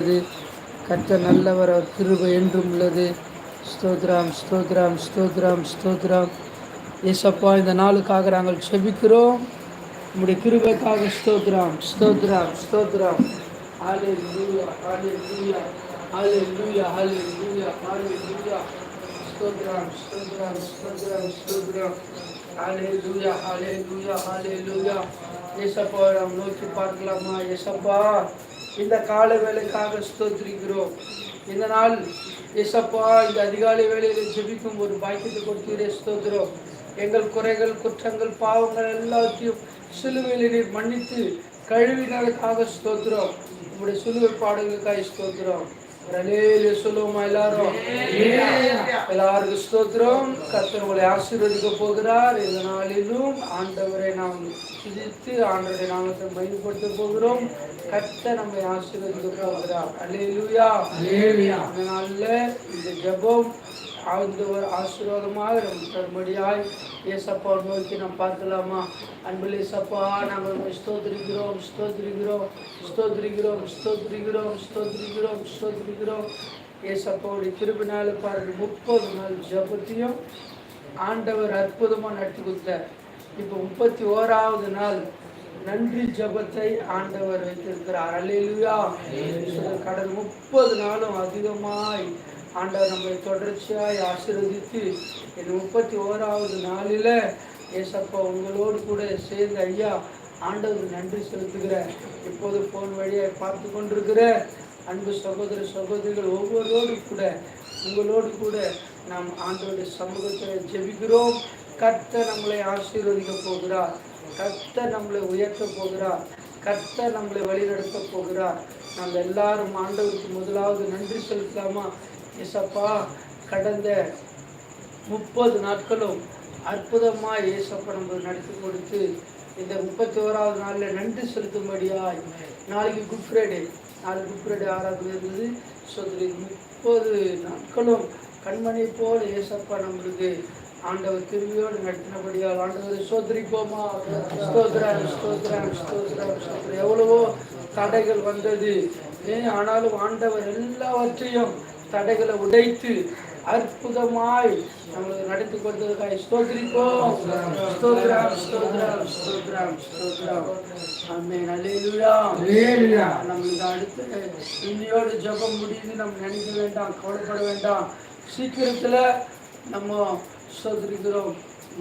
உள்ளது. கர்த்தர் நல்லவர் அவர் கிருபை என்றும் உள்ளது. ஸ்தோத்ராம் ஸ்தோத்ராம் ஸ்தோத்ராம் ஸ்தோத்ராம். ஏசப்பா இந்த நாளுக்காக நாங்கள் செபிக்கிறோம். நம்முடைய கிருபைக்காக ஸ்தோத்ராம் ஸ்தோத்ராம் ஸ்தோத்ராம். ஆலே லூயா ஆலே லூயா ஆலே லூயா ஆலே லூயா ஆலே லூயா ஸ்தோத்ராம் ஸ்தோத்ராம் ஸ்தோத்ராம் ஸ்தோத்ராம். ஆலே லூயா ஆலே லூயா ஆலே லூயா ஏசப்பா நாம் நோக்கி பார்க்கலாமா? ஏசப்பா. இந்த கால வேலைக்காக ஸ்தோத்திரிக்கிறோம். இந்த நாள் இசப்பா இந்த அதிகாலை வேலையில் ஜெபிக்கும் ஒரு பாக்கியத்தை கொடுத்தீரே ஸ்தோத்திரம். எங்கள் குறைகள் குற்றங்கள் பாவங்கள் எல்லாத்தையும் சிலுவையில் நீர் மன்னித்து கழுவினதுக்காக ஸ்தோத்திரம். உங்களுடைய சிலுவை பாடல்களுக்காக ஸ்தோத்திரம். சொல்லுவோமா எல்லாரும் எல்லாருக்கும் ஸ்தோத்திரம் கர்த்தர் உங்களை ஆசீர்வதிக்க போகிறார் இந்த நாளிலும் ஆண்டவரை நாம் துதித்து ஆண்டவரை நாமத்தை பயன்படுத்த போகிறோம் கர்த்தர் நம்மை ஆசீர்வதிக்க போகிறார் அந்த நாளில் இந்த ஜெபம் ஆழ்ந்தவர் ஆசீர்வாதமாக நம்ம தரும்படியாய் ஏசப்பா நோக்கி நாம் பார்க்கலாமா? அன்பில் ஏசப்பா நாங்கள் ஸ்தோத்திரிக்கிறோம் ஸ்தோத்திரிக்கிறோம் ஸ்தோத்திரிக்கிறோம் ஸ்தோத்திரிக்கிறோம் ஸ்தோத்திரிக்கிறோம் ஸ்தோத்திரிக்கிறோம். ஏசப்பாவுடைய திருப்பினால பாருங்க முப்பது நாள் ஜபத்தையும் ஆண்டவர் அற்புதமாக நடத்தி கொடுத்தார். இப்போ முப்பத்தி ஓராவது நாள் நன்றி ஜபத்தை ஆண்டவர் வைத்திருக்கிறார். அல்லேலூயா. கடந்த முப்பது நாளும் அதிகமாய் ஆண்டவர் நம்மை தொடர்ச்சியாய் ஆசீர்வதித்து இந்த முப்பத்தி ஓராவது நாளில் ஏசப்பா உங்களோடு கூட சேர்ந்து ஐயா ஆண்டவர் நன்றி செலுத்துகிறேன் இப்போது ஃபோன் வழியாக பார்த்து கொண்டிருக்கிற அன்பு சகோதர சகோதரிகள் ஒவ்வொருவரோடு கூட உங்களோடு கூட நாம் ஆண்டவருடைய சமூகத்தில் ஜெபிக்கிறோம். கர்த்தர் நம்மளை ஆசீர்வதிக்க போகிறார். கர்த்தர் நம்மளை உயர்த்த போகிறார். கர்த்தர் நம்மளை வழிநடத்த போகிறார். நம்ம எல்லாரும் ஆண்டவருக்கு முதலாவது நன்றி செலுத்தலாமா? ஏசப்பா கடந்த முப்பது நாட்களும் அற்புதமாக இயேசப்பா நம்ம நடத்தி கொடுத்து இந்த முப்பத்தி ஓராவது நாளில் நன்றி செலுத்தும்படியாய் நாளைக்கு குட் ஃப்ரைடே. நாளைக்கு குட் ஃப்ரைடே ஆறாவது இருந்தது. ஸோ முப்பது நாட்களும் கண்மணி போல் ஏசப்பா நம்மளுக்கு ஆண்டவர் திருவியோடு நடத்தினபடியால் ஆண்டவர் சோதரிப்போமா ஸ்தோத்ராம் ஸ்தோத்ராம் ஸ்தோத்ராம் ஸ்தோத்ரம் எவ்வளவோ தடைகள் வந்தது. ஏன் ஆனாலும் ஆண்டவர் எல்லாவற்றையும் தடைகளை உடைத்து அற்புதமாய் நம்மளுக்கு நடத்தி கொடுத்ததுக்காக ஸ்தோத்திரிப்போம். ஸ்தோத்ராம் ஸ்தோத்ராம் ஸ்தோத்ராம் ஸ்தோத்ராம் ஆமென். அல்லேலூயா. நம்மளுக்கு அடுத்து இன்னையோடு ஜெபம் முடியுது நம்ம நினைக்க வேண்டாம் கவலைப்பட வேண்டாம். சீக்கிரத்துல நம்ம ஸ்தோத்திரிக்கிறோம்.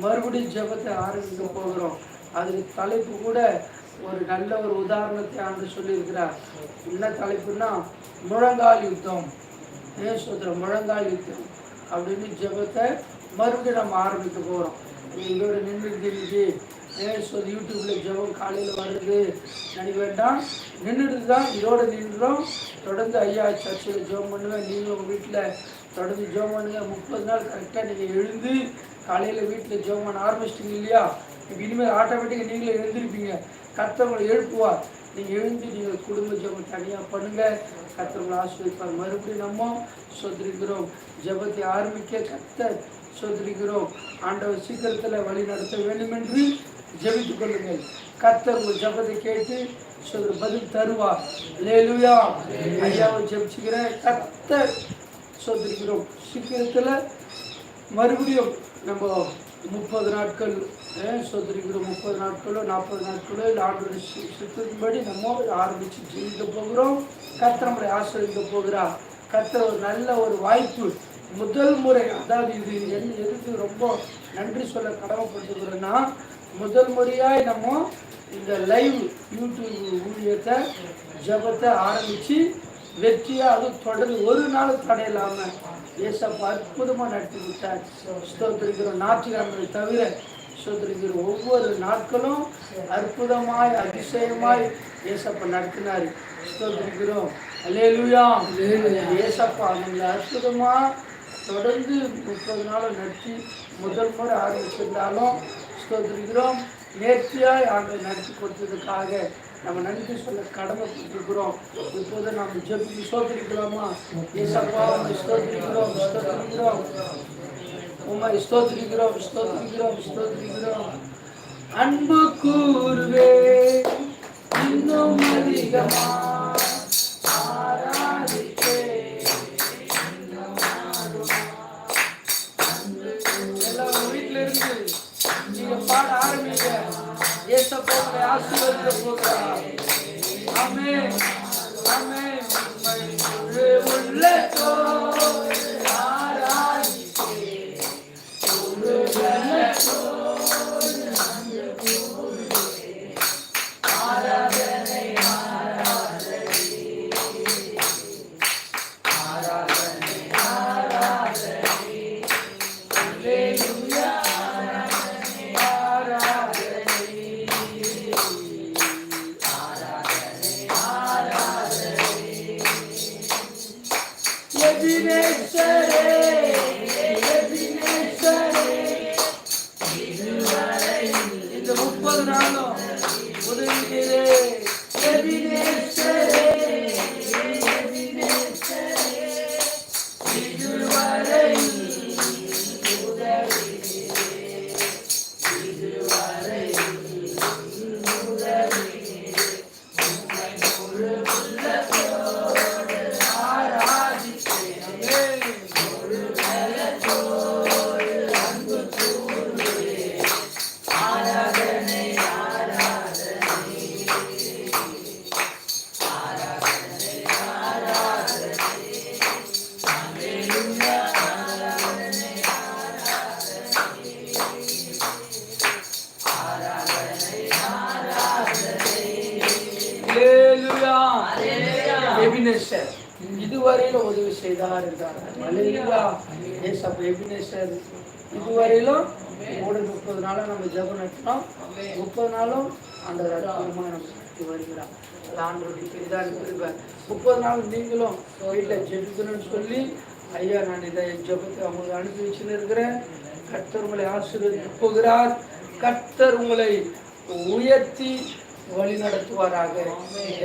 மறுபடியும் ஜெபத்தை ஆரம்பிக்க போகிறோம். அதுக்கு தலைப்பு கூட ஒரு நல்ல ஒரு உதாரணத்தை ஆண்டு சொல்லியிருக்கிறார். என்ன தலைப்புன்னா முழங்கால் யுத்தம். ஏன் சொல்கிறோம் முழங்கால் அப்படின்னு ஜெபத்தை மறுபடியும் நம்ம ஆரம்பிக்க போகிறோம் நின்று நின்றுட்டு ஏன் சொல் யூடியூப்பில் ஜெபம் காலையில் வருது நினைக்க வேண்டாம். நின்றுட்டு தான் இதோட நின்றோம் தொடர்ந்து ஐயா சர்ச்சில் ஜபம் பண்ணுவேன். நீங்கள் உங்கள் வீட்டில் தொடர்ந்து ஜெபம் பண்ணுங்க. முப்பது நாள் கரெக்டாக நீங்கள் எழுந்து காலையில் வீட்டில் ஜெபம் பண்ண ஆரம்பிச்சிட்டிங்க இல்லையா? இப்போ இனிமேல் ஆட்டோமேட்டிக்காக நீங்களே எழுந்திருப்பீங்க. கத்தவங்களை எழுப்புவார். நீங்கள் எழுந்து நீங்கள் குடும்ப ஜபம் தனியாக பண்ணுங்கள் கத்தவங்களை ஆசிரியப்பார் மறுபடியும் நம்ம சொத்திருக்கிறோம் ஜபத்தை ஆரம்பிக்க கத்த சொத்திருக்கிறோம் ஆண்டவர் சீக்கிரத்தில் வழி நடத்த வேண்டும் என்று ஜெபித்துக் கொள்ளுங்கள். கத்தர் உங்கள் ஜபத்தை கேட்டு சொல்ற பதில் தருவா லேலுயா ஐயாவை ஜபிச்சுக்கிறேன். கத்த சொத்திருக்கிறோம் சீக்கிரத்தில் மறுபடியும் நம்ம முப்பது நாட்கள் சொத்திருக்கிறோம் முப்பது நாட்களோ நாற்பது நாட்களோ இல்லை ஆண்டு சித்தத்தின்படி நம்ம ஆரம்பித்து ஜீவிக்க போகிறோம். கத்திர முறை ஆசிரியக்க போகிறார். கத்திர ஒரு நல்ல ஒரு வாய்ப்பு முதல் முறை அதாவது இது எது எதுக்கு ரொம்ப நன்றி சொல்ல கடமைப்பட்டுக்கிறோன்னா முதல் முறையாக நம்ம இந்த லைவ் யூடியூப் ஊழியத்தை ஜபத்தை ஆரம்பித்து வெற்றியாக அதுவும் தொடர்ந்து ஒரு நாள் தடையில்லாமல் ஏசப்பா அற்புதமாக நடத்தி விட்டார் ஸ்தோத்திரிக்கிறோம். ஞாயிற்றுக்கிழமை தவிர ஸ்தோத்திரிக்கிற ஒவ்வொரு நாட்களும் அற்புதமாய் அதிசயமாய் ஏசப்பா நடத்தினார். ஸ்தோத்திரிக்கிறோம். அலேலுயா ஏசப்பா நம்மளை அற்புதமாக தொடர்ந்து முப்பது நாள் நடத்தி முதல் முறை ஆரம்பிச்சிருந்தாலும் ஸ்தோத்திரிக்கிறோம். நேர்த்தியாய் ஆண்டு நடத்தி கொடுத்ததுக்காக நம்ம நன்றி சொல்ல கடமைப்பட்டிருக்கிறோம் இப்போது நாம் ஜெபி ஸ்தோத்திரிக்கலாமா? ஏசப்பா ஸ்தோத்திரிக்கிறோம் ஸ்தோத்திரிக்கிறோம். உம்மை ஸ்தோத்திரிக்கிறோம் ஸ்தோத்திரிக்கிறோம் ஸ்தோத்திரிக்கிறோம். அன்பு கூறுவே இன்னும் அதிகமா போகிறார் ஆமென் ஆமென் உம்மை ஜெபம் முப்பது நாளும் அந்த அற்புதமாக நம்ம வருகிறார் ஆண்டோடைய பெரிதான முப்பது நாள் நீங்களும் வீட்டில் ஜெபிக்கணும்னு சொல்லி ஐயா நான் இதை ஜெபத்தை அவங்களுக்கு அனுப்பி வச்சுன்னு இருக்கிறேன். கர்த்தர் உங்களை ஆசீர்வதிக்க போகிறார். கர்த்தர் உங்களை உயர்த்தி வழி நடத்துவாராக.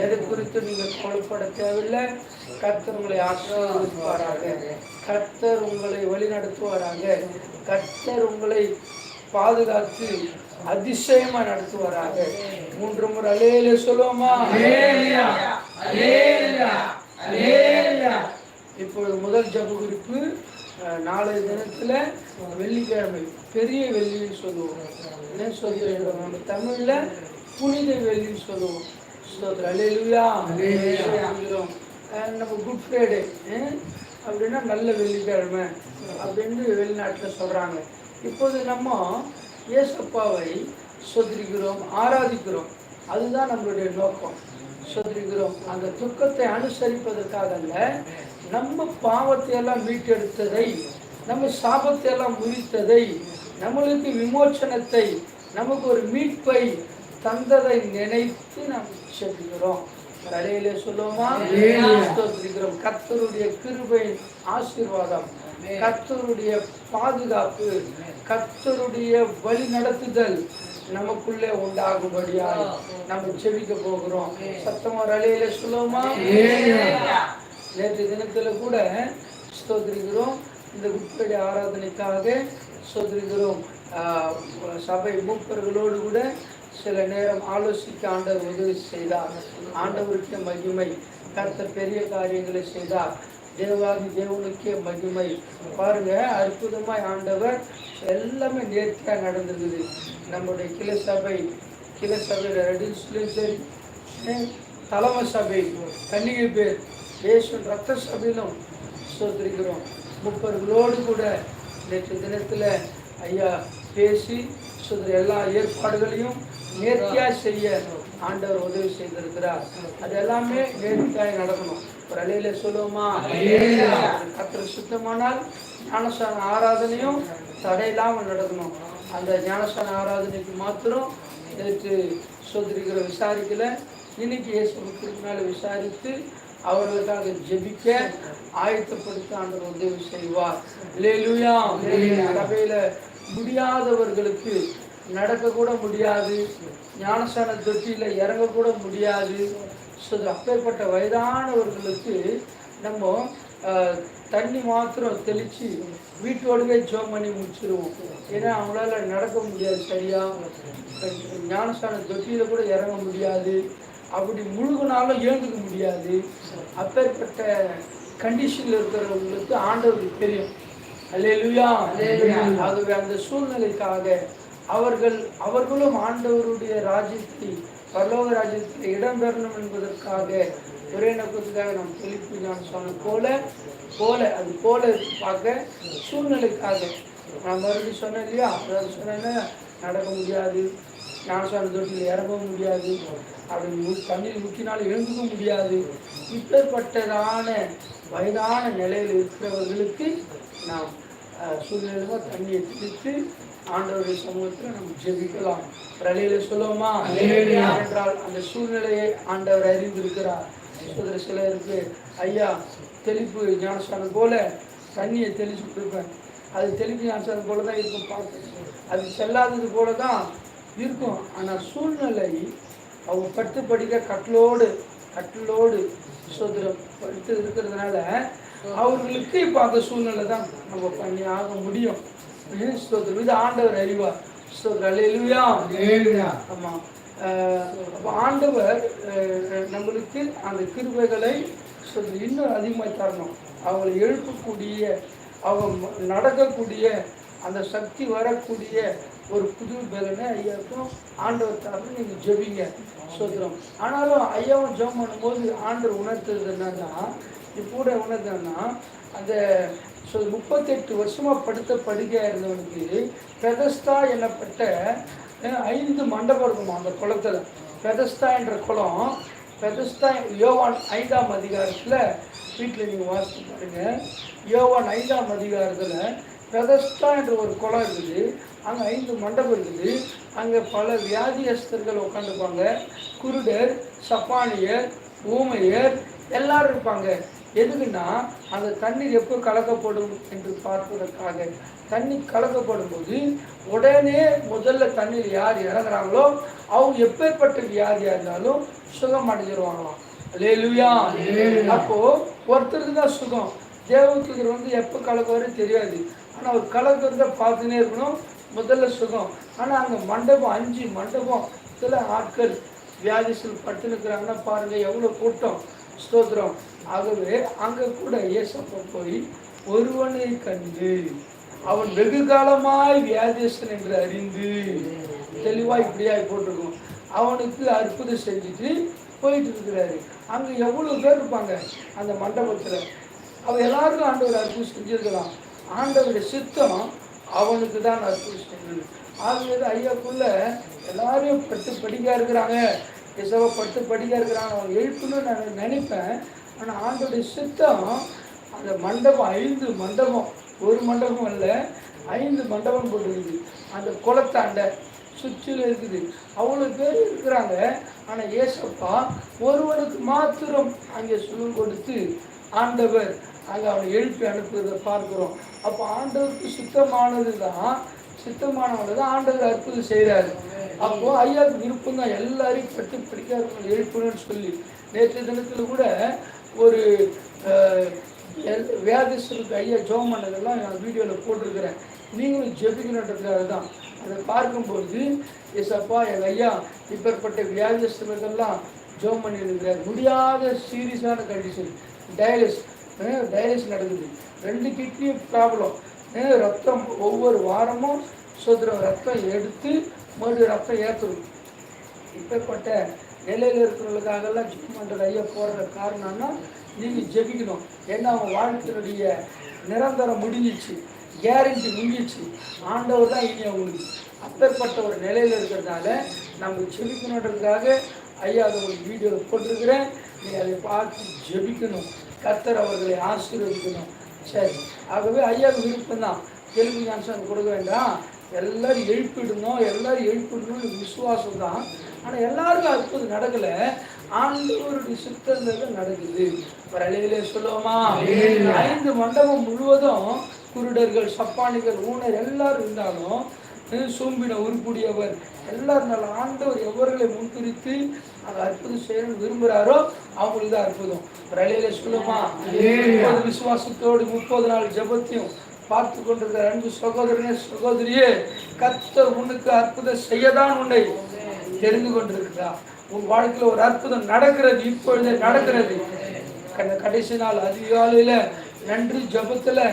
எது குறித்து நீங்கள் கவலைப்பட தேவையில்லை. கர்த்தர் உங்களை ஆசீர்வதிப்பாராக. கர்த்தர் உங்களை வழி நடத்துவாராக. கர்த்தர் உங்களை பாதுகாத்து அதிசயமா நடத்துவாராக. மூன்று முறை அலேல சொல்லுவோமா? இப்பொழுது முதல் ஜப குறிப்பு நாளைய தினத்துல வெள்ளிக்கிழமை பெரிய வெள்ளின்னு சொல்லுவோம். என்ன சொல்கிறோம் நம்ம தமிழ்ல புனித வெள்ளின்னு சொல்லுவோம். நம்ம குட் ஃப்ரைடே அப்படின்னா நல்ல வெள்ளிக்கிழமை அப்படின்னு வெளிநாட்டில் சொல்றாங்க. இப்போது நம்ம இயேசப்பாவை சொதிரிக்கிறோம் ஆராதிக்கிறோம். அதுதான் நம்மளுடைய நோக்கம். சொதிரிக்கிறோம் அந்த துக்கத்தை அனுசரிப்பதற்காக அல்ல நம்ம பாவத்தை எல்லாம் மீட்டெடுத்ததை நம்ம சாபத்தை எல்லாம் முறித்ததை நம்மளுக்கு விமோச்சனத்தை நமக்கு ஒரு மீட்பை தந்ததை நினைத்து நாம் செல்கிறோம் அறையிலே சொல்லுவோமா? ஸ்தோத்திரிக்கிறோம் கர்த்தருடைய கிருபையின் ஆசீர்வாதம். கர்த்தருடைய பாதுகாப்பு கர்த்தருடைய வழி நடத்துதல் நமக்குள்ளே உண்டாகும்படியாய் நம்ம செவிக்க போகிறோம். சத்தமா ஒரு அலையில சொல்லுவோமா? நேற்று தினத்துல கூட ஸ்தோத்திரிக்கிறோம் இந்த குப்படி ஆராதனைக்காக ஸ்தோத்திரிக்கிறோம் சபை மூப்பர்களோடு கூட சில நேரம் ஆலோசிக்க ஆண்டவர் உதவி செய்தார். ஆண்டவருக்கே மகிமை. கர்த்தர் பெரிய காரியங்களை செய்தார். தேவாதி தேவனுக்கே மகிமை. பாருங்க அற்புதமாய் ஆண்டவர் எல்லாமே நேர்த்தியாக நடந்திருக்குது. நம்முடைய கிளை சபை கிளை சபையில் ரெடிஸ்லையும் சரி தலைமை சபை கன்னிகை பேர் இயேசு ரத்த சபையிலும் சோதரிக்கிறோம் முப்பர்களோடு கூட நேற்று தினத்தில் ஐயா பேசி சொல்ற எல்லா ஏற்பாடுகளையும் நேர்த்தியாக செய்ய ஆண்டவர் உதவி செய்திருக்கிறார். அது எல்லாமே நேர்த்தியாக நடக்கணும். ஒரு அலையில சொல்லுவோமா? கத்திர சுத்தமானால் ஞானசான ஆராதனையும் தடையில்லாமல் நடக்கணும். அந்த ஞானசான ஆராதனைக்கு மாத்திரம் நேற்று சோதரிகளை விசாரிக்கல. இன்னைக்கு இயேசு மேலே விசாரித்து அவர்களுக்காக ஜெபிக்க ஆயத்தப்படுத்த ஆண்டவர் உதவி செய்வார். லேலுயா சபையில முடியாதவர்களுக்கு நடக்க கூட முடியாது. ஞானசான தொட்டியில இறங்க கூட முடியாது. ஸோ அப்பேற்பட்ட வயதானவர்களுக்கு நம்ம தண்ணி மாத்திரம் தெளித்து வீட்டோடவே ஜோம் பண்ணி முடிச்சிருவோம். ஏன்னா அவங்களால நடக்க முடியாது சரியா. ஞானசான தொட்டியில கூட இறங்க முடியாது. அப்படி முழுகினாலும் எழுந்துக்க முடியாது. அப்பேற்பட்ட கண்டிஷனில் இருக்கிறவங்களுக்கு ஆண்டவருக்கு தெரியும். அல்லேலூயா ஆகவே அந்த சூழ்நிலைக்காக அவர்கள் அவர்களும் ஆண்டவருடைய ராஜ்யத்தை பரலோக ராஜ்யத்தில் இடம்பெறணும் என்பதற்காக ஒரே நோக்கத்துக்காக நாம் தெளிப்பு நான் சொன்ன போல போல அது போல பார்க்க சூழ்நிலைக்காக. நான் மறுபடியும் சொன்னேன் இல்லையா? அதாவது சொன்னேன்னா நடக்க முடியாது. நான் சொன்ன தொட்டில் இறங்க முடியாது. அப்படி மு- தண்ணீர் முக்கினால் எழுந்துக்க முடியாது. இப்பேற்பட்டதான வயதான நிலையில் இருக்கிறவர்களுக்கு நாம் சூழ்நிலையாக தண்ணியை பிடித்து ஆண்டவருடைய சமூகத்தில் நம்ம ஜெபிக்கலாம். பிரலையில சொல்லுவோமா? என்றால் அந்த சூழ்நிலையை ஆண்டவர் அறிந்திருக்கிறார். சொல்ற சிலருக்கு ஐயா தெளிப்பு ஞானஸ்தானம் போல தண்ணியை தெளிச்சு கொடுப்பேன். அது தெளிப்பு ஞானஸ்தானம் போல தான் இருக்கும் பார்க்க அது செல்லாதது போல தான் இருக்கும். ஆனால் சூழ்நிலை அவங்க பட்டு படிக்க கட்டிலோடு கட்டிலோடு சுதந்திரம் படுத்து இருக்கிறதுனால அவர்களுக்கு இப்போ அந்த சூழ்நிலை தான் நம்ம பண்ணி ஆக முடியும். ஸ்தோத்திரம். இது ஆண்டவர் அறிவார். ஸ்தோத்திரம். ஆமாம் ஆண்டவர் நம்மளுக்கு அந்த கிருபைகளை சொல்லி இன்னும் அதிகமாக தரணும். அவங்களை எழுப்பக்கூடிய அவங்க நடக்கக்கூடிய அந்த சக்தி வரக்கூடிய ஒரு புது பலனை ஐயாவுக்கும் ஆண்டவர் தரணும் நீங்கள் ஜெபிங்க. சொல்கிறோம் ஆனாலும் ஐயாவும் ஜெபம் பண்ணும்போது ஆண்டவர் உணர்த்தது என்னன்னா இப்போ கூட உணர்த்தன்னா அந்த ஸோ முப்பத்தெட்டு வருஷமாக படுத்த படுக்கையாக இருந்தவனுக்கு பெதஸ்தா எனப்பட்ட ஐந்து மண்டபம் இருக்குமா அந்த குளத்தில்? பெதஸ்தா என்ற குளம் பெதஸ்தா யோவான் ஐந்தாம் அதிகாரத்தில் வீட்டில் நீங்கள் வாசித்து பாருங்கள் யோவான் ஐந்தாம் அதிகாரத்தில் பெதஸ்தா என்ற ஒரு குளம் இருக்குது. அங்கே ஐந்து மண்டபம் இருக்குது. அங்கே பல வியாதியஸ்தர்கள் உட்காந்துருப்பாங்க குருடர் சப்பானியர் ஊமையர் எல்லாரும் இருப்பாங்க. எதுக்குன்னா அந்த தண்ணீர் எப்போ கலக்கப்படும் என்று பார்ப்பதற்காக. தண்ணி கலக்கப்படும் போது உடனே முதல்ல தண்ணீர் யார் இறங்குறாங்களோ அவங்க எப்பேற்பட்ட வியாதியாக இருந்தாலும் சுகம் அடைஞ்சிருவாங்களாம். லேலுயா அப்போ ஒருத்தருக்கு தான் சுகம். தேவதூதர் வந்து எப்போ கலக்குவாரு தெரியாது. ஆனால் அவர் கலக்கிறத பார்த்துனே இருக்கணும். முதல்ல சுகம். ஆனால் அங்கே மண்டபம் அஞ்சு மண்டபம் சில ஆட்கள் வியாதிகள் படுத்துனுக்குறாங்கன்னா பாருங்க எவ்வளோ கூட்டம். ஸ்தோத்திரம். ஆகவே அங்கே கூட இயேசப்ப போய் ஒருவனை கண்டு அவன் வெகு காலமாய் வியாதேசன் என்று அறிந்து தெளிவாக இப்படியாய் போட்டிருக்கும். அவனுக்கு அற்புதம் செஞ்சுட்டு போயிட்டு இருக்கிறாரு. அங்கே எவ்வளோ பேர் இருப்பாங்க? அந்த மண்டபத்தில். அவன் எல்லாருக்கும் ஆண்டவர் அற்புதம் செஞ்சிருக்கலாம். ஆண்டவருடைய சித்தம் அவனுக்கு தான் அற்புதம் செஞ்சது. ஆகியது ஐயாக்குள்ள எல்லாரையும் பட்டு படிக்க இருக்கிறாங்க. இசவ பட்டு படிக்க இருக்கிறாங்க அவன் எழுப்புன்னு நான் நினைப்பேன். ஆனால் ஆண்டோடைய சித்தம் அந்த மண்டபம் ஐந்து மண்டபம். ஒரு மண்டபம் இல்லை ஐந்து மண்டபம் போட்டுருக்குது அந்த குளத்தாண்ட சுற்றில் இருக்குது. அவ்வளோ பேர் இருக்கிறாங்க. ஆனால் ஏசப்பா ஒருவனுக்கு மாத்திரம் அங்கே சுகம் கொடுத்து ஆண்டவர் அங்கே அவனை எழுப்பி அனுப்புவதை பார்க்குறோம். அப்போ ஆண்டவருக்கு சுத்தமானது தான் சித்தமானவங்க தான் ஆண்டவர் அற்புதம் செய்கிறாரு அப்போது ஐயாவுக்கு விருப்பம் தான் எல்லாரையும் பட்டு படிக்காதவங்களை எழுப்பணும்னு சொல்லி நேற்று தினத்தில் கூட ஒரு எல்- வியாதிஸ்தருக்கு ஐயா ஜோம் பண்ணதெல்லாம் நான் வீடியோவில் போட்டிருக்கிறேன். நீங்களும் ஜெபிக்கணுன்றதுக்காக தான். அதை பார்க்கும்போது எஸ்அப்பா எங்கள் ஐயா இப்பேற்பட்ட வியாதிஸ்தர்களுக்கெல்லாம் ஜோம் பண்ணியிருக்கிறார். முடியாத சீரியஸான கண்டிஷன் டயலிஸ் டயலிஸ் நடக்குது. ரெண்டு கிட்னியும் ப்ராப்ளம் ரத்தம் ஒவ்வொரு வாரமும் சுதந்திரம் ரத்தம் எடுத்து மறுபடியும் ரத்தம் ஏற்றணும் இப்பேற்பட்ட நிலையில் இருக்கிறவங்களுக்காகலாம் ஜெபம் பண்ணுற ஐயா போடுற காரணம்னா நீங்கள் ஜெபிக்கணும். ஏன்னா அவங்க வாழ்க்கையினுடைய நிரந்தரம் முடிஞ்சிச்சு. கேரண்டி முடிஞ்சிச்சு ஆண்டவர் தான் இனி அவங்களுக்கு அப்பேற்பட்ட ஒரு நிலையில் இருக்கிறதால நம்ம ஜெபிக்கணுன்றதுக்காக ஐயா அதை ஒரு வீடியோவில் போட்டிருக்கிறேன். நீ அதை பார்த்து ஜெபிக்கணும். கத்தர் அவர்களை ஆசீர்வதிக்கணும். சரி. ஆகவே ஐயாவுக்கு விருப்பம்தான் தெலுங்கு ஞானசம் கொடுக்க வேண்டாம். எல்லாரும் எழுப்பிடணும். எல்லாரும் எழுப்பிடணும்னு விசுவாசம் தான். ஆனால் எல்லாருக்கும் அற்புதம் நடக்கலை. ஆண்டவருடைய சித்தங்கள் நடக்குது. ஒரு சொல்லுவோமா? ஐந்து மண்டபம் முழுவதும் குருடர்கள் சப்பானிகள் ஊனர் எல்லாரும் இருந்தாலும் அஹ் சோம்பின உருக்கூடியவர் எல்லாரும் நல்ல ஆண்டவர் எவர்களை முன்குறித்து அந்த அற்புதம் செய்யணும்னு விரும்புகிறாரோ அவங்களுக்கு தான் அற்புதம். ஒரு சொல்லுமா முப்பது விசுவாசத்தோடு முப்பது நாள் ஜெபத்தையும் பார்த்து கொண்டிருக்கிற அன்பு சகோதரனே சகோதரியே கத்த உனக்கு அற்புதம் செய்யதான் உன்னை தெரிந்து கொண்டிருக்கிறார் உன் வாழ்க்கையில் ஒரு அற்புதம் நடக்கிறது இப்பொழுதே நடக்கிறது. கடைசி நாள் அதிகாலையில் நன்றி ஜபத்தில்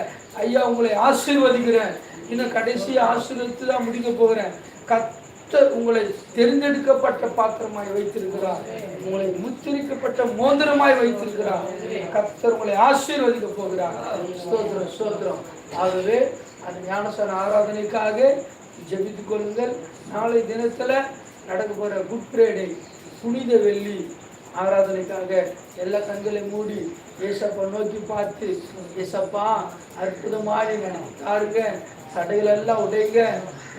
ஐயா உங்களை ஆசீர்வதிக்கிறேன். இன்னும் கடைசி ஆசீர்வதித்து தான் முடிக்க போகிறேன். கத்த உங்களை தெரிந்தெடுக்கப்பட்ட பாத்திரமாய் வைத்திருக்கிறார். உங்களை முத்திரிக்கப்பட்ட மோதிரமாய் வைத்திருக்கிறார். கத்தர் உங்களை ஆசீர்வதிக்க போகிறார். ஸ்தோத்திரம் ஸ்தோத்திரம். ஆகவே அந்த ஞானசார ஆராதனைக்காக ஜெபித்துக் கொள்ளுங்கள். நாளை தினத்தில் நடக்க போகிற குட் ஃப்ரைடே புனித வெள்ளி ஆராதனைக்காக எல்லா கண்களை மூடி ஏசப்பா நோக்கி பார்த்து ஏசப்பா அற்புதமாக தாருங்க தடைகள் எல்லாம் உடைங்க.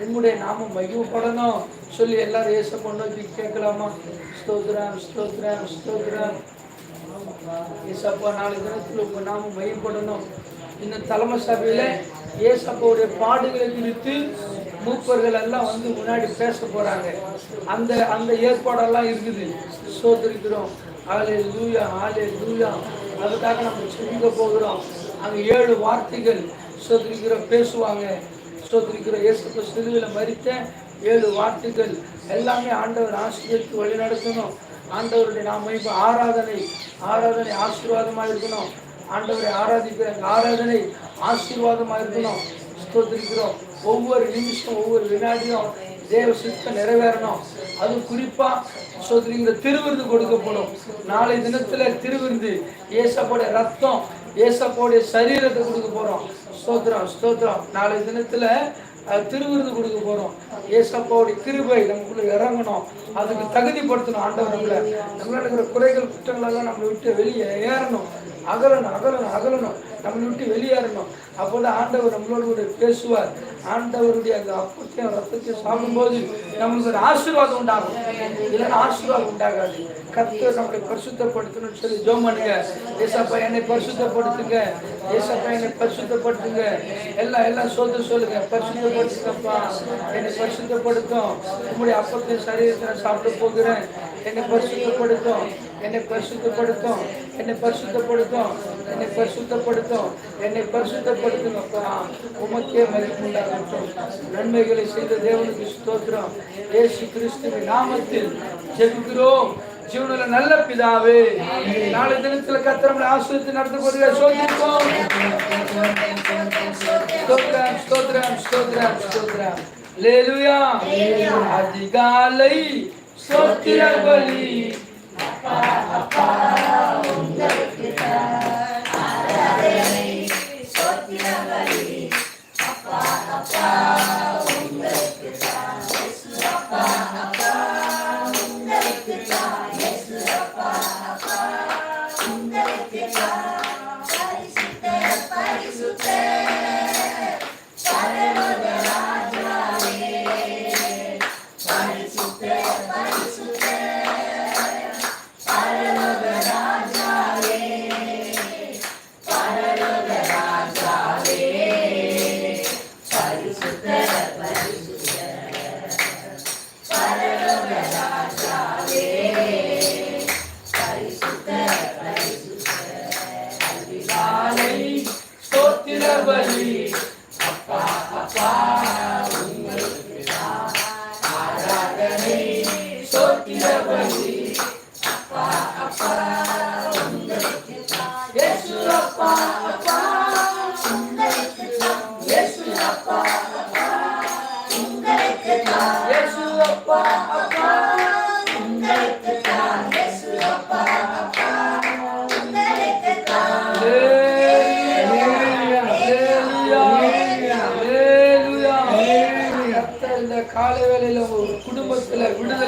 உங்களுடைய நாமம் மகிமைப்படணும். சொல்லி எல்லாரும் ஏசப்பா நோக்கி கேட்கலாமா? ஸ்தோத்ரம் ஸ்தோத்ரம் ஸ்தோத்ரம் ஏசப்பா நாலு தினத்தில் உங்கள் நாமம் மையப்படணும் இந்த தலைமை சபையில் ஏசப்பாவுடைய பாடுகளை குறித்து மூப்பர்கள் எல்லாம் வந்து முன்னாடி பேச போறாங்க. அந்த அந்த ஏற்பாடெல்லாம் இருக்குது. சோதரிக்கிறோம். ஆலே லூயா ஆலே லூயா அதுக்காக நம்ம சொல்லிக்க போகிறோம். அங்க ஏழு வார்த்தைகள் சோதரிக்கிறோம் பேசுவாங்க. சோதரிக்கிறோம் இயேசு சிறுவில் மறித்த ஏழு வார்த்தைகள். எல்லாமே ஆண்டவர் ஆசிரியருக்கு வழி நடத்தணும் ஆண்டவருடைய நாம் இப்போ ஆராதனை ஆராதனை ஆசீர்வாதமாக இருக்கணும். ஆண்டவரை ஆராதிக்கிற ஆராதனை ஆசீர்வாதமாக இருக்கணும். ஸ்தோத்திரிக்கிறோம். ஒவ்வொரு நிமிஷம் ஒவ்வொரு வினாடியும் தேவ சித்தம் நிறைவேறணும். அது குறிப்பா ஸ்தோத்திரிக்கிற திருவிருந்து கொடுக்கப்படும். நாளை தினத்துல திருவிருந்து ஏசப்போடைய ரத்தம் ஏசப்போடைய சரீரத்தை கொடுக்க போறோம். ஸ்தோத்திரம் ஸ்தோத்திரம். நாளை தினத்துல திருவிருந்து கொடுக்க போறோம். ஏசப்பாவுடைய கிருபை நமக்குள்ள இறங்கணும். அதுக்கு தகுதிப்படுத்தணும் ஆண்டவர் நம்மளை. நம்மள இருக்கிற குறைகள் குற்றங்கள் எல்லாம் நம்மளை விட்டு வெளியே ஏறணும். அகலணும் அகலணும் அகலணும். நம்மளை விட்டு வெளியேறணும். அப்போதான் ஆண்டவர் நம்மளோட கூட பேசுவார். ஆண்டவருடைய அந்த அப்பத்தையும் ரத்தத்தையும் சாப்பிடும்போது நம்மளுக்கு ஒரு ஆசீர்வாதம் உண்டாகும். இல்லைன்னா ஆசீர்வாதம் உண்டாகாது. கத்து நம்மளை பரிசுத்தப்படுத்தணும்னு சொல்லி ஜோம் பண்ணுங்க. ஏசப்பா என்னை பரிசுத்தப்படுத்துங்க. ஏசப்பா என்னை பரிசுத்தப்படுத்துங்க. எல்லாம் எல்லாம் சொல்ல சொல்லுங்க. பரிசுத்தப்படுத்துங்கப்பா. என்னை பரிசுத்தப்படுத்தும். உங்களுடைய அப்பத்தையும் சரீரத்தை சாப்பிட போகிறேன். என்னை பரிசுத்தப்படுத்தும். என்னை பரிசுத்தப்படுத்தும். என்னை பரிசுத்தப்படுத்தும். என்னை பரிசுத்தப்படுத்தும். என்னை பரிசுத்தப்படுத்துங்கப்பா உமக்கே மதிப்புள்ள நன்மைகளை செய்த தேவனுக்கு ஸ்தோத்திரம். ஏசு கிறிஸ்துவின் நாமத்தில் ஜெபிக்கிறோம். ஜீவனில் நல்ல பிதாவே நாளை தினத்துல கத்திரமலை ஆசிரியத்தை நடத்த போகிற சோதிப்போம். ஸ்தோத்ரம் ஸ்தோத்திரம் ஸ்தோத்திரம் ஸ்தோத்ரம் லேலுயா அதிகாலை சோத்திர பலி அதிகாலை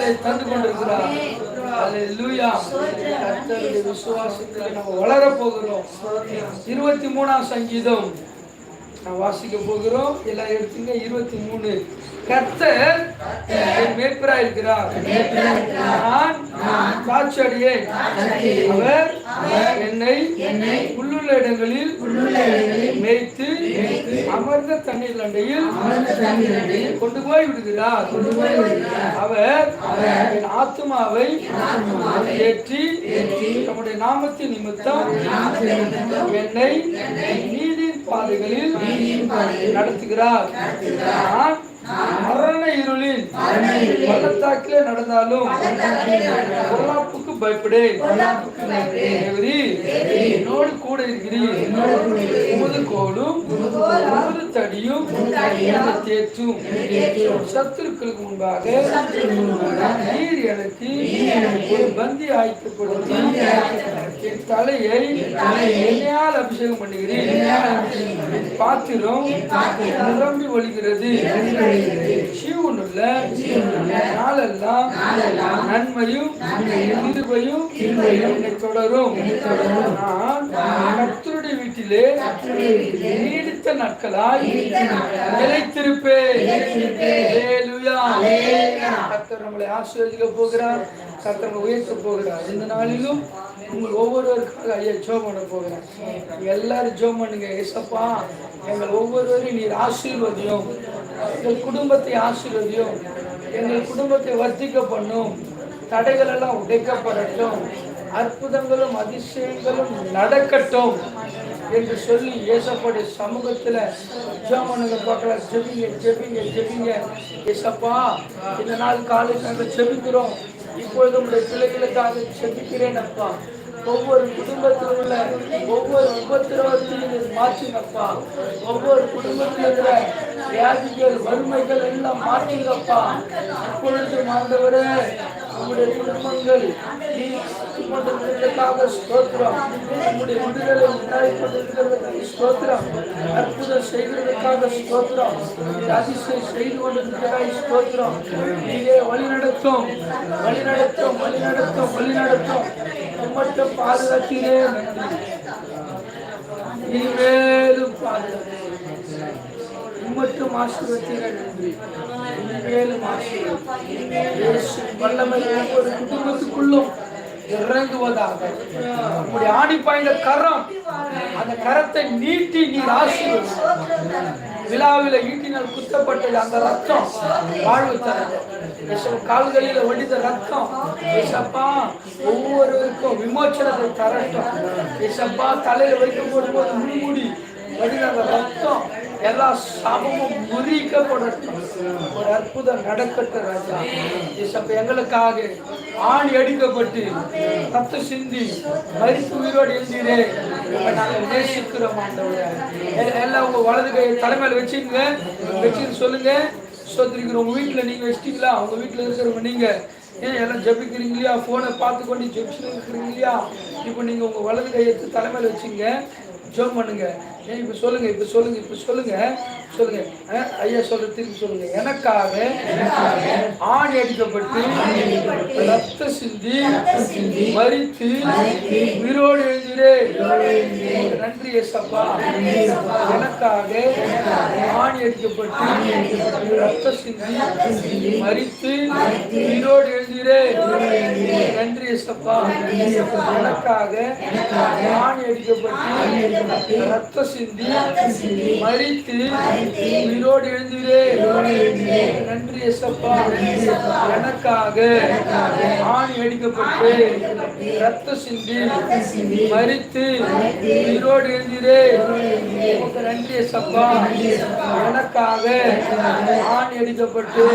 விடுதலை தந்து கொண்டிருக்கிறார் அல்லேலூயா கர்த்தருடைய விசுவாசத்துல நம்ம வளர போகிறோம் இருபத்தி மூணாம் சங்கீதம். நான் வாசிக்க போகிறோம். எல்லாம் எடுத்துங்க. இருபத்தி மூணு. கர்த்தர் என் மேய்ப்பராய் இருக்கிறார் நான் காட்சியடியேன். அவர் என்னை உள்ளுள்ள இடங்களில் மேய்த்து அமர்ந்த தண்ணீர் அண்டையில் கொண்டு போய் விடுகிறார். அவர் என் ஆத்மாவை ஏற்றி தம்முடைய நாமத்தின் நிமித்தம் என்னை நீதியின் பாதைகளில் நடத்துகிறார். பள்ளத்தாக்கிலே நடந்தாலும் பொல்லாப்புக்கு பயப்படேன் என்னோடு கூட இருக்கிறீர். உமது கோலும் உமது தடியும் தேற்றும். சத்துருக்களுக்கு முன்பாக நீர் எனக்கு ஒரு பந்தி ஆயத்தப்படுத்தி என் தலையை எண்ணெயால் அபிஷேகம் பண்ணுகிறேன். பாத்திரம் நிரம்பி ஒழிகிறது சீவனுள்ள நாளெல்லாம் நன்மையும் கிருபையும் என்னை தொடரும். நான் கர்த்தருடைய வீட்டிலே நீடித்த நாட்களாய் நிலைத்திருப்பேன். கர்த்தர் நம்மளை ஆசீர்வதிக்க போகிறார். நம்மளை உயர்த்த போகிறார். இந்த நாளிலும் உங்கள் ஒவ்வொருவருக்காக ஐயா ஜோம் பண்ண நீங்க எல்லாரும் ஜோம் பண்ணுங்க. ஏசப்பா எங்கள் ஒவ்வொருவரையும் நீர் ஆசீர்வதியும். எங்கள் குடும்பத்தை ஆசீர்வதியும். எங்கள் குடும்பத்தை வர்த்திக்க பண்ணும். தடைகள் எல்லாம் உடைக்கப்படட்டும். அற்புதங்களும் அதிசயங்களும் நடக்கட்டும் என்று சொல்லி ஏசப்படைய சமூகத்துல ஜெபனுங்க பார்க்கலாம் ஜெபிங்க ஜெபிங்க ஜெபிங்க. ஏசப்பா இந்த நாள் காலை நாங்கள் ஜெபிக்கிறோம். இப்பொழுது உங்களுடைய பிள்ளைகளுக்காக ஜெபிக்கிறேன் அப்பா. ஒவ்வொரு குடும்பத்தில் உள்ள ஒவ்வொரு உபத்திரவத்தையும் மாற்றினப்பா. ஒவ்வொரு குடும்பத்தில் இருக்கிற வியாதிகள் வறுமைகள் எல்லாம் மாற்றுங்கப்பா இப்பொழுது ஆண்டவரே நம்முடைய குடும்பங்கள் நீ கொண்டிருக்கிறதுக்காக ஸ்தோத்திரம். நம்முடைய விடுதலை உண்டாகி கொண்டிருக்கிறதுக்காக ஸ்தோத்திரம். அற்புதம் செய்கிறதுக்காக ஸ்தோத்திரம். அதிசயம் செய்து கொண்டிருக்கிறதாய் ஸ்தோத்திரம். நீயே வழி நடத்தும் வழி நடத்தும் வழி நடத்தும் வழி நடத்தும் உங்கள்கிட்ட பாதுகாத்தீரே இனிமேலும் பாதுகாத்தீரே உங்கள்கிட்ட ஆசீர்வத்தீரே நன்றி. இனிமேலும் ஆசீர்வதி வல்லமை ஒவ்வொரு குடும்பத்துக்குள்ளும் இறங்குவதாக. உங்களுடைய ஆணி பாய்ந்த கரம் அந்த கரத்தை நீட்டி நீர் ஆசீர்வதி விழாவில ஈட்டினால் குத்தப்பட்டது அந்த ரத்தம். வாழ்வு தரது கால்களில் வடித ரத்தம். ஏசப்பா ஒவ்வொருவருக்கும் விமோச்சனத்தை தரட்டும். ஏசப்பா தலையில் வைக்கும் போது முன்மூடி வடித அந்த ரத்தம். எல்லா சாபமும் முறிக்கப்படட்டும். ஒரு அற்புதம் நடக்கட்டும் ராஜா. ஏசப்பா எங்களுக்காக ஆணி அடிக்கப்பட்டு ரத்த சிந்தி மரித்து உயிரோடு எழுந்தீரே. நாங்கள் நேசிக்கிறோம் ஆண்டவரே. எல்லாம் உங்க வலது கை தலைமையில் வச்சுங்க. வச்சுன்னு சொல்லுங்க. சோத்திரிக்கிறோம் உங்க வீட்டில் நீங்க வச்சிட்டீங்களா? உங்க வீட்டில் இருக்கிறவங்க நீங்க. ஏன் எல்லாம் ஜெபிக்கிறீங்க இல்லையா? போனை பார்த்து கொண்டு ஜெபிச்சுட்டு இருக்கிறீங்க இல்லையா? இப்போ நீங்க உங்க வலது கையெழுத்து தலைமையில் வச்சுங்க. ஜோம் பண்ணுங்க. ஏன் இப்போ சொல்லுங்க இப்போ சொல்லுங்க இப்போ சொல்லுங்க. சொல்லுங்க. ஐயா சொல்ற திருப்பி சொல்லுங்க. எனக்காக ஆணி அடிக்கப்பட்டு ரத்த சிந்தி மறித்து உயிரோடு எழுதிரே நன்றி எஸ்அப்பா எனக்காக ஆணி அடிக்கப்பட்டு ரத்த சிந்தி மறித்து உயிரோடு எழுதிரே நன்றி எஸ்அப்பா எனக்காக ஆணி அடிக்கப்பட்டு ரத்த சிந்தி மறித்து உயிரோடு எழுந்திரே நன்றி எசப்பா எனக்காக ஆணி அடிக்கப்பட்டு ரத்த சிந்தி மறித்து உயிரோடு எழுந்திரே நன்றி எசப்பா எனக்காக ஆணி அடிக்கப்பட்டு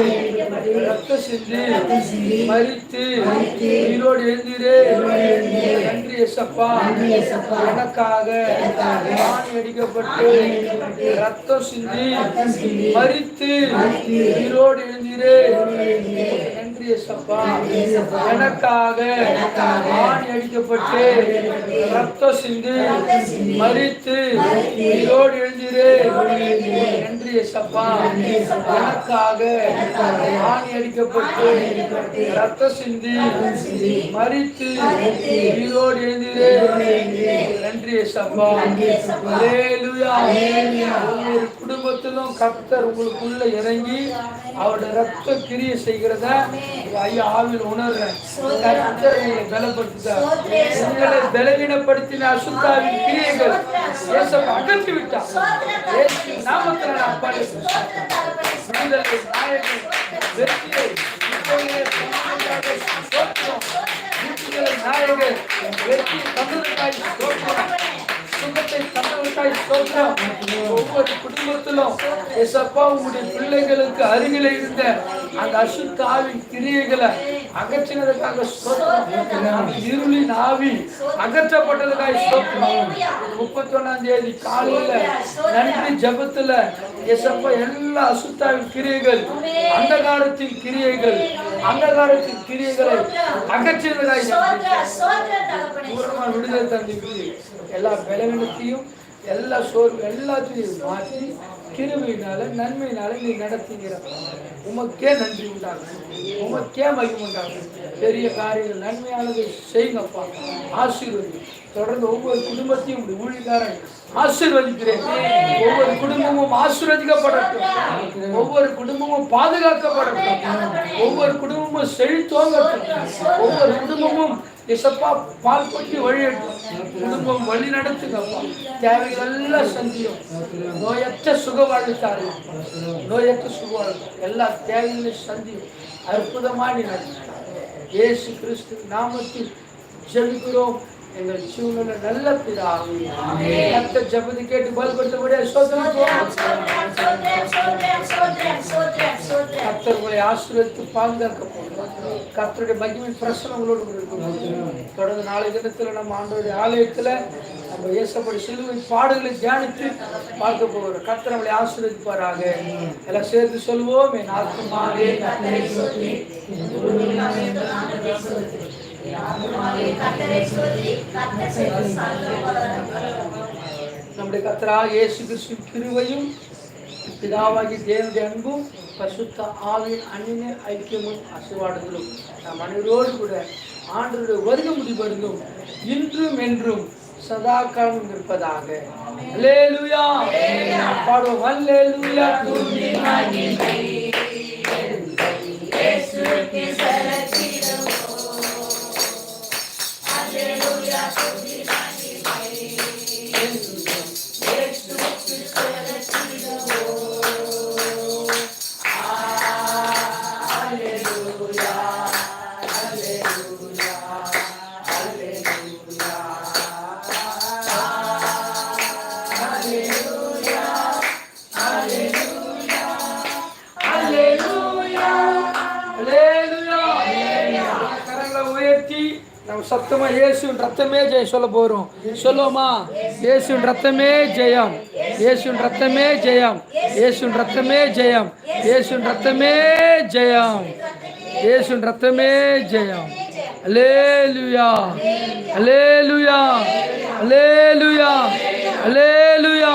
ரத்த சிந்தி மறித்து உயிரோடு எழுந்திரே நன்றி எசப்பா எனக்காக ஆணி அடிக்கப்பட்டு ரத்தம் சிந்தி மறித்து உயிரோடு எழுந்தீரே. ஏசப்பா எனக்காக ஆணி அடிக்கப்பட்டு ரத்தம் சிந்தி மறித்து உயிரோடு எழுந்தீரே. நன்றி ஏசப்பா எனக்காக ஆணி அடிக்கப்பட்டு ரத்தம் சிந்தி மறித்து உயிரோடு எழுந்தீரே. நன்றி ஏசப்பா ஒவ்வொரு குடும்பத்திலும் கர்த்தர் உங்களுக்குள்ள இறங்கி அவருடைய ரத்த கிரியை செய்கிறத? ஐயா ஆவில் உணர்றேன். கர்த்தர் உங்களை பலவீனப்படுத்தின அசுத்தாவின் கிரியைகள் இயேசப்பா அகற்றி விட்டார். நாமத்தில் நான் நாயகன் வெற்றி ஸ்தோத்திரம். சுகத்தை தந்ததற்காக ஸ்தோத்திரம். ஒவ்வொரு குடும்பத்திலும் எசப்பா உங்களுடைய பிள்ளைகளுக்கு அருகில இருந்த அந்த அசுத்த ஆவின் கிரியைகளை அகற்றினதுக்காக ஸ்தோத்திரம் இருளின் ஆவி அகற்றப்பட்டதுக்காக ஸ்தோத்திரம் முப்பத்தி ஒன்னாம் தேதி காலையில நன்றி ஜபத்துல எசப்ப எல்லா அசுத்தாவின் கிரியைகள் அந்த காலத்தின் கிரியைகள் அந்த காலத்தின் கிரியைகளை பூர்ணமா விடுதலை தந்திருக்கு எல்லா பலவீனத்தையும் எல்லா சோர்வு எல்லாத்தையும் மாற்றி கிருமியினால நன்மையினால நீ நடத்துகிற உமக்கே நன்றி உண்டாகும். உமக்கே மகிம் உண்டாகும். பெரிய காரியங்கள் நன்மையானது செய்யுங்கப்பா. ஆசீர்வதி தொடர்ந்து ஒவ்வொரு குடும்பத்தையும் ஊழியக்காரன் ஆசீர்வதிக்கிறேன். ஒவ்வொரு குடும்பமும் ஆசீர்வதிக்கப்படட்டும். ஒவ்வொரு குடும்பமும் பாதுகாக்கப்படட்டும். ஒவ்வொரு குடும்பமும் செழித்தோங்கட்டும் ஒவ்வொரு குடும்பமும் இசப்பா பால் கொட்டி வழியட்டும் குடும்பம் வழி நடத்துங்கப்பா தேவையெல்லாம் சந்தியும். நோயற்ற சுக வாழ்த்தாரு நோயற்ற சுக வாழ்வு எல்லா தேவைகளையும் சந்தியும். அற்புதமாக நீ நடத்து இயேசு கிறிஸ்து நாமத்தில் ஜெபிக்கிறோம். எங்கள் ஜீவனில் நல்ல பிதாவே. கத்த ஜபதி கேட்டு பலப்படுத்தபடியே கர்த்தர் உங்களை ஆசீர்வதித்து பாதுகாக்க போகிறோம். கர்த்தருடைய மகிமை பிரசனம் உங்களோடு கூட இருக்கும். தொடர்ந்து நாளை தினத்தில் நம்ம ஆண்டோடைய ஆலயத்தில் நம்ம இயேசப்படி சிலுவை பாடுகளை தியானித்து பார்க்க போகிறோம். கர்த்தர் நம்மளை ஆசீர்வதிப்பாராக. எல்லாம் சேர்த்து சொல்லுவோம் என் ஆத்மாவே நம்முடைய கத்தரா இயேசு கிறிஸ்து கிருவையும் பிதாவாகி தேவனுடைய அன்பும் பசுத்த ஆவின் அன்னின ஐக்கியமும் அசுவாடுகளும் நம் அனைவரோடு கூட ஆண்டருடைய வருக முடிவருந்தும் இன்றும் என்றும் சதா காலம் இருப்பதாக. அல்லேலூயா பாடுவோம். அல்லேலூயா துதி அல்லேலூயா ரத்தமா இயேசுவின் ரத்தமே ஜெயம். சொல்ல போறோம். சொல்லுவோமா? இயேசுவின் ரத்தமே ஜெயம். இயேசுவின் ரத்தமே ஜெயம். இயேசுவின் ரத்தமே ஜெயம். இயேசுவின் ரத்தமே ஜெயம். இயேசுவின் ரத்தமே ஜெயம். அல்லேலூயா. அல்லேலூயா. அல்லேலூயா. அல்லேலூயா.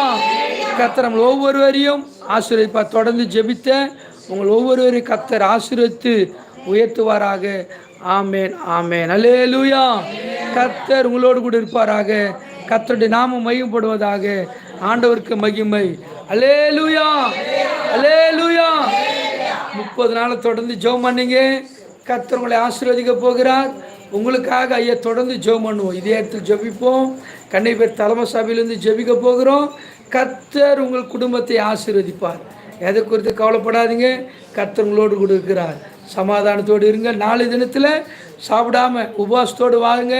கர்த்தர் நம்மளை ஒவ்வொருவரையும் ஆசீர்வதிப்பா தொடர்ந்து ஜெபித்த உங்கள் ஒவ்வொருவரையும் கத்தர் ஆசீர்வதித்து உயர்த்துவாராக. ஆமேன் ஆமேன். அலே லூயா கத்தர் உங்களோடு கூட இருப்பாராக. கத்தருடைய நாமம் மையப்படுவதாக ஆண்டவருக்கு மகிமை. அலே லூயா அலே லூயா முப்பது நாளை தொடர்ந்து ஜெபம் பண்ணீங்க. கத்தர் உங்களை ஆசீர்வதிக்க போகிறார். உங்களுக்காக ஐயா தொடர்ந்து ஜெபம் பண்ணுவோம். இதே இடத்துல ஜெபிப்போம். கண்ணை பேர் தலைமை சபையிலேருந்து ஜெபிக்க போகிறோம். கத்தர் உங்கள் குடும்பத்தை ஆசீர்வதிப்பார். எதை குறித்து கவலைப்படாதீங்க. கர்த்தர் உங்களோடு கூட இருக்கிறார். சமாதானத்தோடு இருங்க நாளை தினத்தில் சாப்பிடாம உபவாசத்தோடு வாங்க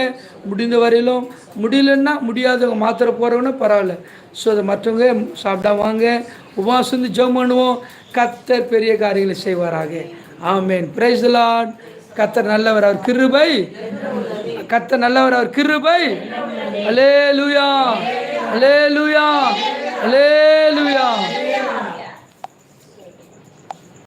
முடிந்த வரையிலும் முடியலன்னா முடியாதவங்க மாத்திரை போகிறவங்கன்னா பரவாயில்ல. ஸோ அதை மற்றவங்க சாப்பிடாம வாங்க. உபவாசம் வந்து ஜெபம் பண்ணுவோம். கத்தர் பெரிய காரியங்களை செய்வாராக. ஆமேன் பிரைஸ் லார்ட் கத்தர் நல்லவர் அவர் கிருபை. கத்தர் நல்லவர் அவர் கிருபை. அலே லுயா அலே லுயா அலே லுயா